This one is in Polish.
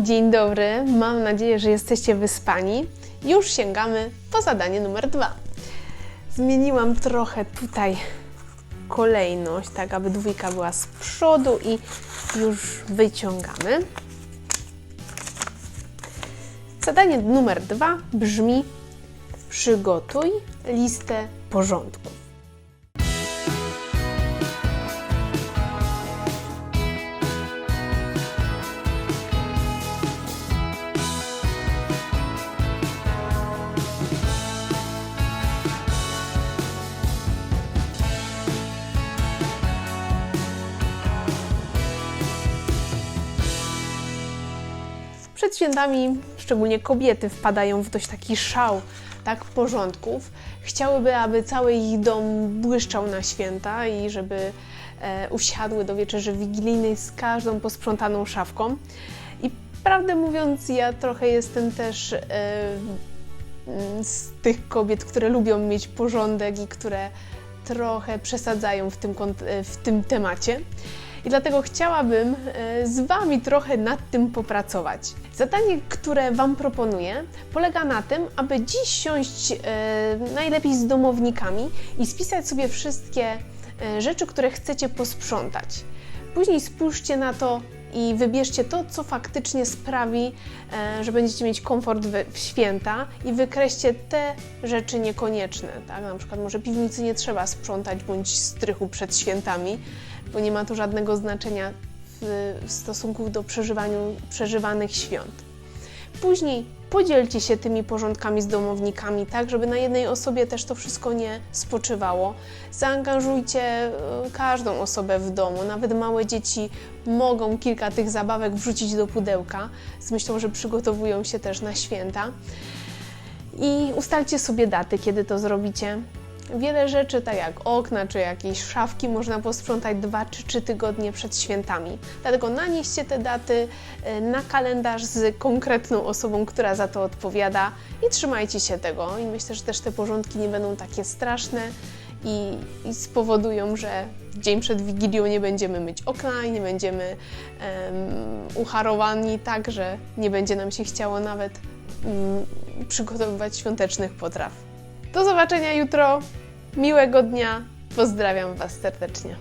Dzień dobry, mam nadzieję, że jesteście wyspani. Już sięgamy po zadanie numer dwa. Zmieniłam trochę tutaj kolejność, tak aby dwójka była z przodu i już wyciągamy. Zadanie numer dwa brzmi: przygotuj listę porządków. Przed świętami, szczególnie kobiety, wpadają w dość taki szał tak porządków. Chciałyby, aby cały ich dom błyszczał na święta i żeby e, usiadły do wieczerzy wigilijnej z każdą posprzątaną szafką. I prawdę mówiąc, ja trochę jestem też e, mm, z tych kobiet, które lubią mieć porządek i które trochę przesadzają w tym, e, w tym temacie. I dlatego chciałabym e, z Wami trochę nad tym popracować. Zadanie, które Wam proponuję, polega na tym, aby dziś siąść e, najlepiej z domownikami i spisać sobie wszystkie e, rzeczy, które chcecie posprzątać. Później spójrzcie na to i wybierzcie to, co faktycznie sprawi, e, że będziecie mieć komfort w, święta i wykreślcie te rzeczy niekonieczne. Tak? Na przykład może piwnicy nie trzeba sprzątać bądź strychu przed świętami, bo nie ma to żadnego znaczenia w, w stosunku do przeżywanych świąt. Później podzielcie się tymi porządkami z domownikami, tak żeby na jednej osobie też to wszystko nie spoczywało. Zaangażujcie e, każdą osobę w domu, nawet małe dzieci mogą kilka tych zabawek wrzucić do pudełka z myślą, że przygotowują się też na święta. I ustalcie sobie daty, kiedy to zrobicie. Wiele rzeczy, tak jak okna czy jakieś szafki, można posprzątać dwa czy trzy tygodnie przed świętami. Dlatego nanieście te daty e, na kalendarz z konkretną osobą, która za to odpowiada i trzymajcie się tego. I myślę, że też te porządki nie będą takie straszne i, i spowodują, że dzień przed Wigilią nie będziemy myć okna i nie będziemy em, ucharowani tak, że nie będzie nam się chciało nawet mm, przygotowywać świątecznych potraw. Do zobaczenia jutro. Miłego dnia. Pozdrawiam Was serdecznie.